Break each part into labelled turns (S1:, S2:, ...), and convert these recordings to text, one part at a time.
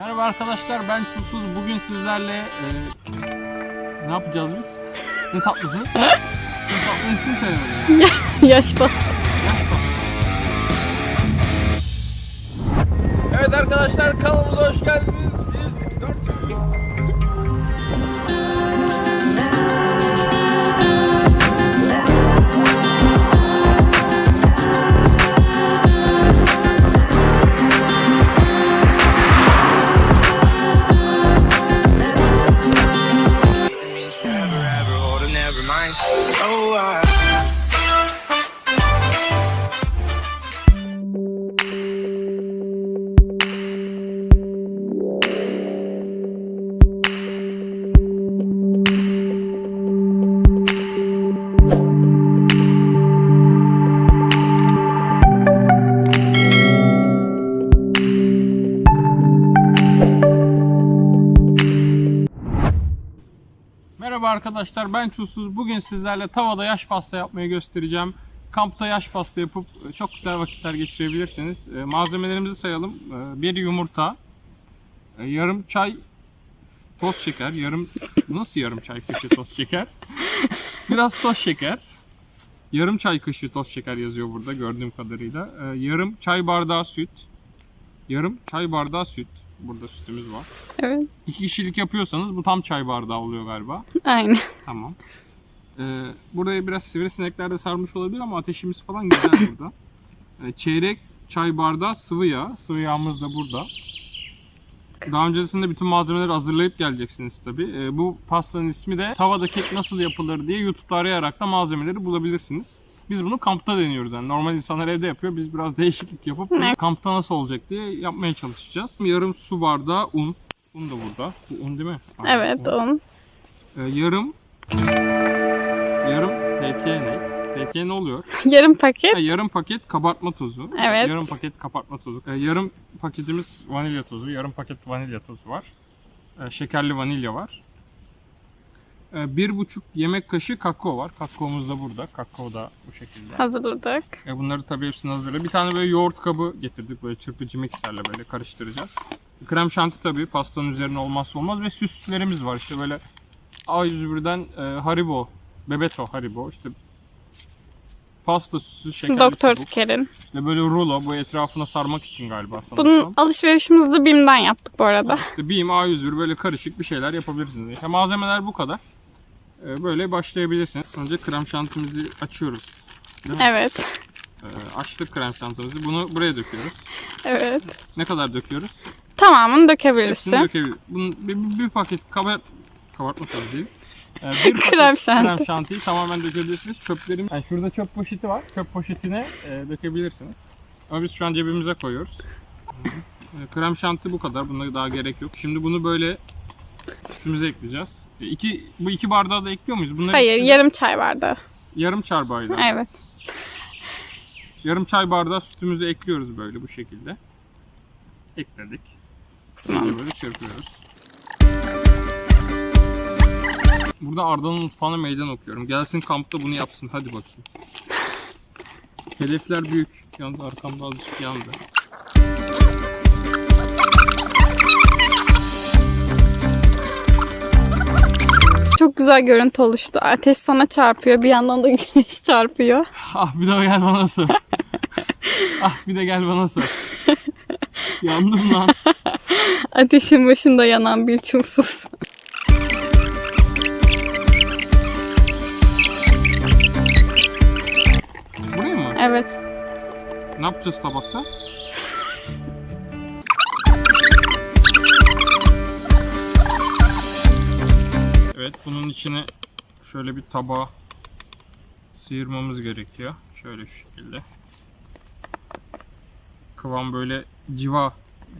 S1: Merhaba arkadaşlar ben Çulsuz. Bugün sizlerle e, ne yapacağız biz? Ne tatlısı? ne tatlı ismi söylemedim.
S2: Yaş bastı.
S1: Yaş pastası. Evet arkadaşlar kanalımıza hoş geldiniz. Arkadaşlar ben Çulsuz. Bugün sizlerle tavada yaş pasta yapmayı göstereceğim. Kampta yaş pasta yapıp e, çok güzel vakitler geçirebilirsiniz. E, Malzemelerimizi sayalım. E, Bir yumurta, yarım çay toz şeker, yarım nasıl yarım çay kaşığı toz şeker? Biraz toz şeker. Yarım çay kaşığı toz şeker yazıyor burada gördüğüm kadarıyla. Yarım çay bardağı süt. Yarım çay bardağı süt. Burada sütümüz var.
S2: Evet.
S1: İki kişilik yapıyorsanız bu tam çay bardağı oluyor galiba.
S2: Aynen.
S1: Tamam. Ee, buraya biraz sivrisinekler de sarmış olabilir ama ateşimiz falan güzel burada. Ee, çeyrek çay bardağı sıvı yağ. Sıvı yağımız da burada. Daha öncesinde bütün malzemeleri hazırlayıp geleceksiniz tabi. bu pastanın ismi de tavada kek nasıl yapılır diye YouTube'da arayarak da malzemeleri bulabilirsiniz. Biz bunu kampta deniyoruz yani. Normal insanlar evde yapıyor. Biz biraz değişiklik yapıp bunu kampta nasıl olacak diye yapmaya çalışacağız. Yarım su bardağı un. Un da burada. Bu un değil mi? Aynen,
S2: Evet
S1: un.
S2: on.
S1: Ee, yarım yarım PK ne? PK ne oluyor?
S2: Yarım paket.
S1: Ha, yarım paket kabartma tozu.
S2: Evet.
S1: Yarım paket kabartma tozu. Ee, yarım paketimiz vanilya tozu. Yarım paket vanilya tozu var. Ee, şekerli vanilya var. Ee, bir buçuk yemek kaşığı kakao var. Kakaomuz da burada. Kakao da bu şekilde.
S2: Hazırladık.
S1: E bunları tabii hepsini hazırla. Bir tane böyle yoğurt kabı getirdik. Böyle çırpıcı mikserle böyle karıştıracağız. Krem şanti tabii pastanın üzerine olmazsa olmaz. Ve süslerimiz var. İşte böyle A101'den e, Haribo, Bebeto Haribo. işte pasta süsü, şekerli
S2: Doktor. Sker'in.
S1: İşte böyle rulo bu etrafına sarmak için galiba sanırsam.
S2: Bunun alışverişimizi BİM'den yaptık bu arada.
S1: İşte BİM, A101 böyle karışık bir şeyler yapabilirsiniz. İşte malzemeler bu kadar. E, böyle başlayabilirsiniz. Önce krem şantimizi açıyoruz.
S2: Evet.
S1: E, açtık krem şantimizi. Bunu buraya döküyoruz.
S2: Evet.
S1: Ne kadar döküyoruz?
S2: Tamamını
S1: Hepsini
S2: dökebilirsin.
S1: dökebiliriz. Bunun bir, bir, bir paket kabart kabartma tozu değil. Ee, bir paket
S2: Krem şanti.
S1: krem şantiyi tamamen dökebilirsiniz. Çöplerim, yani şurada çöp poşeti var. Çöp poşetine e, dökebilirsiniz. Ama biz şu an cebimize koyuyoruz. Krem şanti bu kadar. Buna daha gerek yok. Şimdi bunu böyle sütümüze ekleyeceğiz. E, iki, bu iki bardağı da ekliyor muyuz? Bunları
S2: Hayır
S1: ikisini-
S2: yarım çay bardağı.
S1: yarım çay bardağı.
S2: Evet.
S1: Yarım çay bardağı sütümüzü ekliyoruz böyle bu şekilde. Ekledik.
S2: Tamam.
S1: Böyle böyle çırpıyoruz. Burada Arda'nın mutfağına meydan okuyorum. Gelsin kampta bunu yapsın. Hadi bakayım. Hedefler büyük. Yalnız arkamda azıcık yandı.
S2: Çok güzel görüntü oluştu. Ateş sana çarpıyor. Bir yandan da güneş çarpıyor.
S1: Ah bir de gel bana sor. ah bir de gel bana sor. Yandım lan.
S2: Ateşin başında yanan bir çulsuz.
S1: Buraya mı?
S2: Evet.
S1: Ne yapacağız tabakta? Evet bunun içine şöyle bir tabağa sıyırmamız gerekiyor. Şöyle şu şekilde. Kıvam böyle civa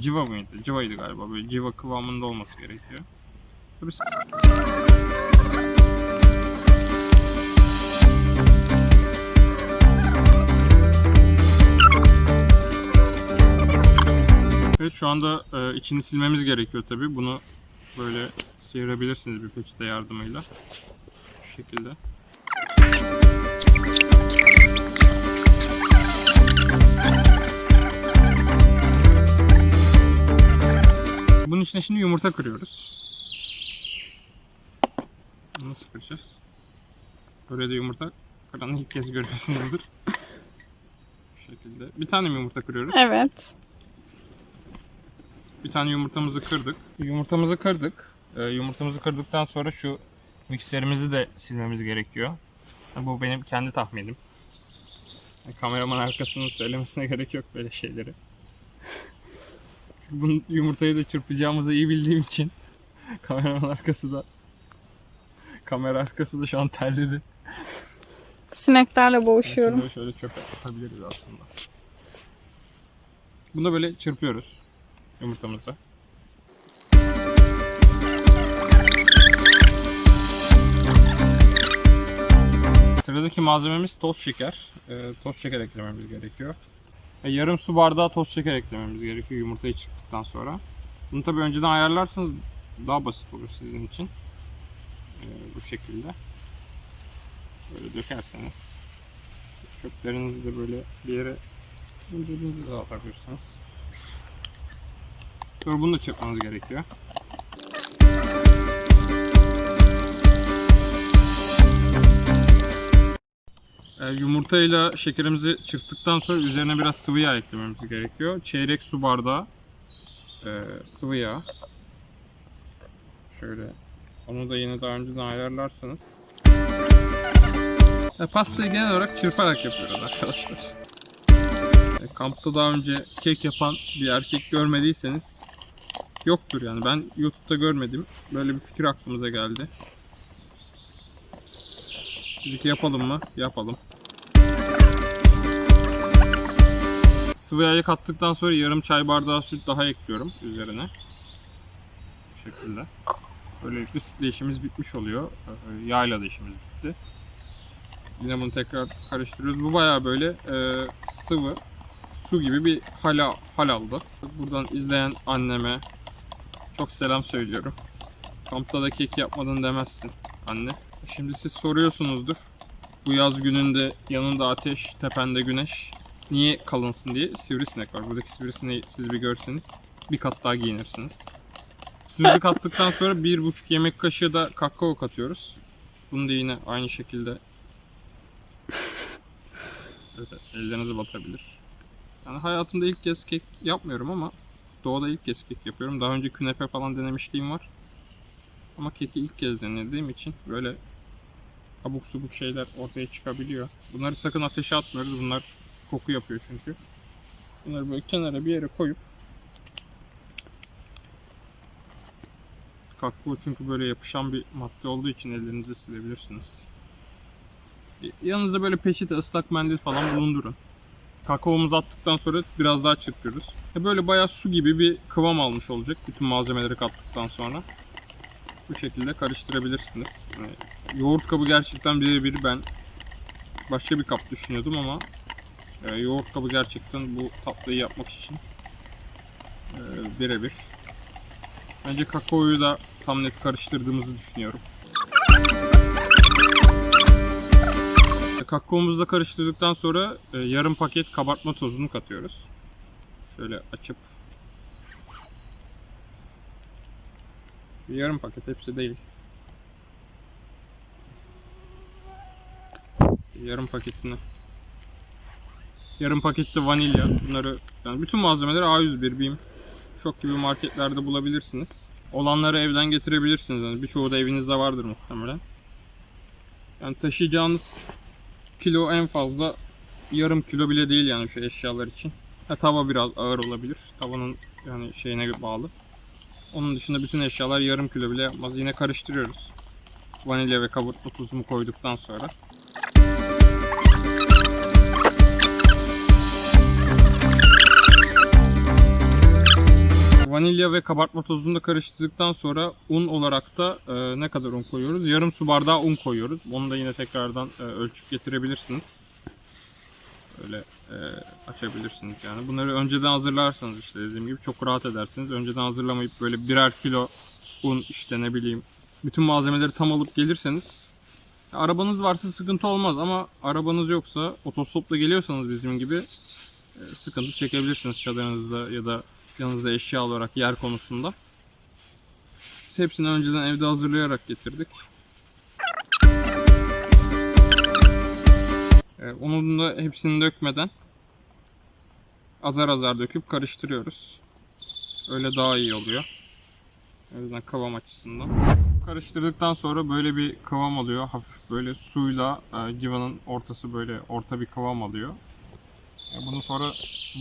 S1: civa mıydı? Civaydı galiba. Böyle civa kıvamında olması gerekiyor. Tabii Evet şu anda e, içini silmemiz gerekiyor tabi. Bunu böyle sıyırabilirsiniz bir peçete yardımıyla. Şu şekilde. Bu bunun içine şimdi yumurta kırıyoruz. Bunu nasıl kıracağız? Böyle de yumurta kıranı ilk kez görüyorsunuzdur. Bu şekilde. Bir tane mi yumurta kırıyoruz?
S2: Evet.
S1: Bir tane yumurtamızı kırdık. Yumurtamızı kırdık. Ee, yumurtamızı kırdıktan sonra şu mikserimizi de silmemiz gerekiyor. Bu benim kendi tahminim. Kameraman arkasının söylemesine gerek yok böyle şeyleri. Bunu yumurtayı da çırpacağımızı iyi bildiğim için kameraman arkası da kamera arkası da şu an terledi.
S2: Sineklerle boğuşuyorum.
S1: Şöyle, şöyle çöpe atabiliriz aslında. Bunu da böyle çırpıyoruz yumurtamızı. Sıradaki malzememiz toz şeker. Ee, toz şeker eklememiz gerekiyor. E, yarım su bardağı toz şeker eklememiz gerekiyor yumurtayı çıktıktan sonra. Bunu tabi önceden ayarlarsanız daha basit olur sizin için. Ee, bu şekilde. Böyle dökerseniz çöplerinizi de böyle bir yere indirdiğinizde de atabilirsiniz. Sonra bunu da çırpmanız gerekiyor. Ee, yumurtayla şekerimizi çırptıktan sonra üzerine biraz sıvı yağ eklememiz gerekiyor. Çeyrek su bardağı e, sıvı yağ. Şöyle onu da yine daha önceden ayarlarsanız. E, pastayı genel olarak çırparak yapıyoruz arkadaşlar. E, kampta daha önce kek yapan bir erkek görmediyseniz yoktur yani. Ben YouTube'da görmedim. Böyle bir fikir aklımıza geldi. Dedik yapalım mı? Yapalım. Sıvı yağı kattıktan sonra yarım çay bardağı süt daha ekliyorum üzerine. Bu şekilde. Böylelikle sütle işimiz bitmiş oluyor. Ee, Yağla da işimiz bitti. Yine bunu tekrar karıştırıyoruz. Bu bayağı böyle e, sıvı su gibi bir hala hal aldı. Buradan izleyen anneme çok selam söylüyorum. Kampta da kek yapmadın demezsin anne. Şimdi siz soruyorsunuzdur. Bu yaz gününde yanında ateş, tepende güneş. Niye kalınsın diye sivrisinek var. Buradaki sivrisineği siz bir görseniz bir kat daha giyinirsiniz. Sütümüzü kattıktan sonra bir buçuk yemek kaşığı da kakao katıyoruz. Bunu da yine aynı şekilde Evet, ellerinize batabilir. Yani hayatımda ilk kez kek yapmıyorum ama doğada ilk kez kek yapıyorum. Daha önce künefe falan denemişliğim var. Ama keki ilk kez denediğim için böyle abuk subuk şeyler ortaya çıkabiliyor. Bunları sakın ateşe atmıyoruz. Bunlar koku yapıyor çünkü. Bunları böyle kenara bir yere koyup kakao çünkü böyle yapışan bir madde olduğu için ellerinizi silebilirsiniz. Yanınızda böyle peçete, ıslak mendil falan bulundurun. Kakaomuzu attıktan sonra biraz daha çırpıyoruz. Böyle bayağı su gibi bir kıvam almış olacak bütün malzemeleri kattıktan sonra. Bu şekilde karıştırabilirsiniz. Yoğurt kabı gerçekten birebir ben başka bir kap düşünüyordum ama e, yoğurt kabı gerçekten bu tatlıyı yapmak için e, birebir. Bence kakaoyu da tam net karıştırdığımızı düşünüyorum. Kakaomuzu da karıştırdıktan sonra e, yarım paket kabartma tozunu katıyoruz. Şöyle açıp yarım paket hepsi değil. Yarım paketini yarım pakette vanilya bunları yani bütün malzemeleri A101 BİM çok gibi marketlerde bulabilirsiniz. Olanları evden getirebilirsiniz. Yani birçoğu da evinizde vardır muhtemelen. Yani taşıyacağınız kilo en fazla yarım kilo bile değil yani şu eşyalar için. Ha, tava biraz ağır olabilir. Tavanın yani şeyine bağlı. Onun dışında bütün eşyalar yarım kilo bile yapmaz. Yine karıştırıyoruz. Vanilya ve kabartma tuzumu koyduktan sonra. Vanilya ve kabartma tozunu da karıştırdıktan sonra un olarak da e, ne kadar un koyuyoruz? Yarım su bardağı un koyuyoruz. Onu da yine tekrardan e, ölçüp getirebilirsiniz. Öyle e, açabilirsiniz yani. Bunları önceden hazırlarsanız işte dediğim gibi çok rahat edersiniz. Önceden hazırlamayıp böyle birer kilo un işte ne bileyim bütün malzemeleri tam alıp gelirseniz arabanız varsa sıkıntı olmaz ama arabanız yoksa otostopla geliyorsanız bizim gibi e, sıkıntı çekebilirsiniz çadırınızda ya da yanınızda eşya olarak yer konusunda. Biz hepsini önceden evde hazırlayarak getirdik. Ee, Onun da hepsini dökmeden azar azar döküp karıştırıyoruz. Öyle daha iyi oluyor. O yüzden kıvam açısından. Karıştırdıktan sonra böyle bir kıvam alıyor. Hafif böyle suyla e, civanın ortası böyle orta bir kıvam alıyor. E, Bunu sonra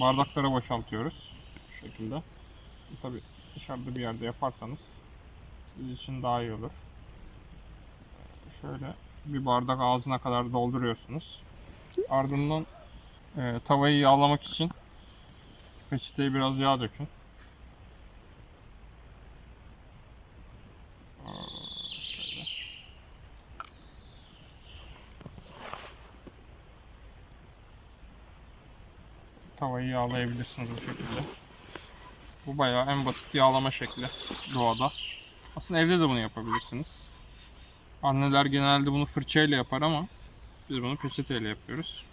S1: bardaklara boşaltıyoruz. Şekilde. Tabi dışarıda bir yerde yaparsanız siz için daha iyi olur. Şöyle bir bardak ağzına kadar dolduruyorsunuz. Ardından e, tavayı yağlamak için peçeteye biraz yağ dökün. Tavayı yağlayabilirsiniz bu şekilde. Bu bayağı en basit yağlama şekli doğada. Aslında evde de bunu yapabilirsiniz. Anneler genelde bunu fırçayla yapar ama biz bunu peçeteyle yapıyoruz.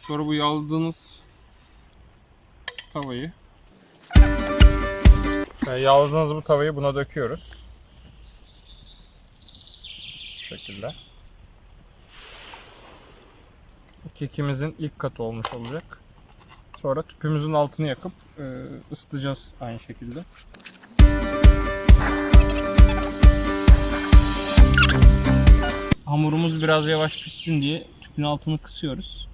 S1: Sonra bu yağladığınız tavayı yani yağladığınız bu tavayı buna döküyoruz. Bu şekilde. Kekimizin ilk katı olmuş olacak. Sonra tüpümüzün altını yakıp e, ısıtacağız aynı şekilde. Hamurumuz biraz yavaş pişsin diye tüpün altını kısıyoruz.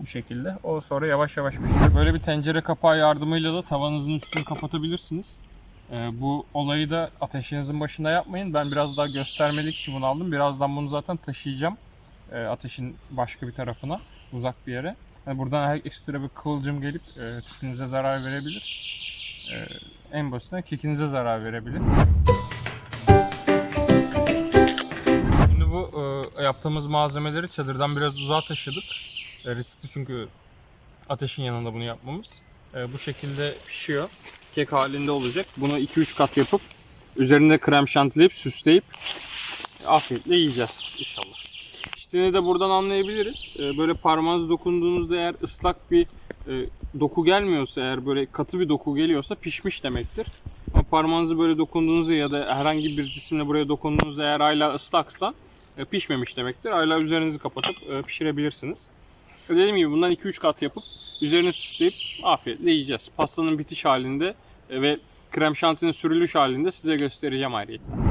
S1: Bu şekilde. O sonra yavaş yavaş pişiyor. Böyle bir tencere kapağı yardımıyla da tavanızın üstünü kapatabilirsiniz. Ee, bu olayı da ateşinizin başında yapmayın. Ben biraz daha göstermelik için bunu aldım. Birazdan bunu zaten taşıyacağım. Ee, ateşin başka bir tarafına. Uzak bir yere. Yani buradan ekstra bir kıvılcım gelip e, tüpünüze zarar verebilir. Ee, en basitinden kekinize zarar verebilir. Şimdi bu e, yaptığımız malzemeleri çadırdan biraz uzağa taşıdık. E, riskli çünkü ateşin yanında bunu yapmamız. E, bu şekilde pişiyor. Kek halinde olacak. Bunu 2-3 kat yapıp üzerinde krem şantileyip süsleyip afiyetle yiyeceğiz inşallah. İşte de buradan anlayabiliriz. E, böyle parmağınız dokunduğunuzda eğer ıslak bir e, doku gelmiyorsa eğer böyle katı bir doku geliyorsa pişmiş demektir. Ama parmağınızı böyle dokunduğunuzda ya da herhangi bir cisimle buraya dokunduğunuzda eğer hala ıslaksa e, pişmemiş demektir. Hala üzerinizi kapatıp e, pişirebilirsiniz. Dediğim gibi bundan 2-3 kat yapıp üzerine süsleyip afiyetle yiyeceğiz. Pastanın bitiş halinde ve krem şantinin sürülüş halinde size göstereceğim ayrıyetten.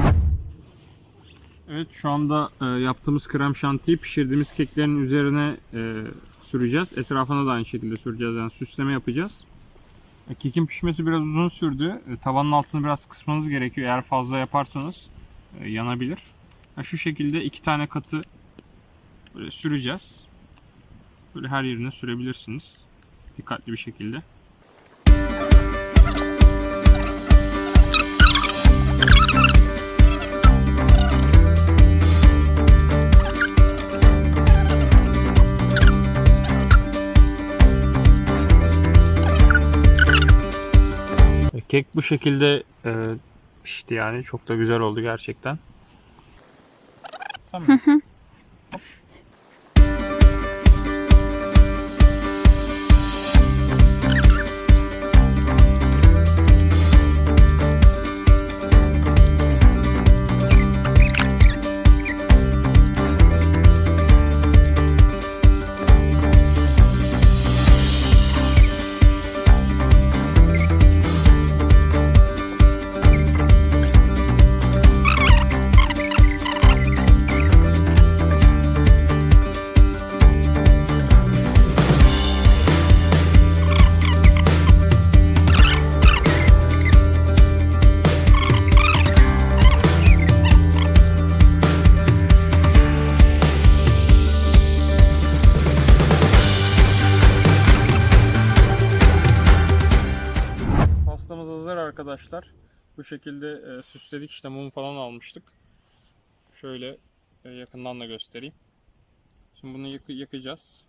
S1: Evet şu anda e, yaptığımız krem şantiyi pişirdiğimiz keklerin üzerine e, süreceğiz. Etrafına da aynı şekilde süreceğiz yani süsleme yapacağız. E, kekin pişmesi biraz uzun sürdü. E, tavanın altını biraz kısmanız gerekiyor. Eğer fazla yaparsanız e, yanabilir. Ya şu şekilde iki tane katı böyle süreceğiz. Böyle her yerine sürebilirsiniz. Dikkatli bir şekilde. Kek bu şekilde e, pişti yani. Çok da güzel oldu gerçekten. Samimi. Pastamız arkadaşlar. Bu şekilde e, süsledik işte mum falan almıştık. Şöyle e, yakından da göstereyim. Şimdi bunu yak- yakacağız.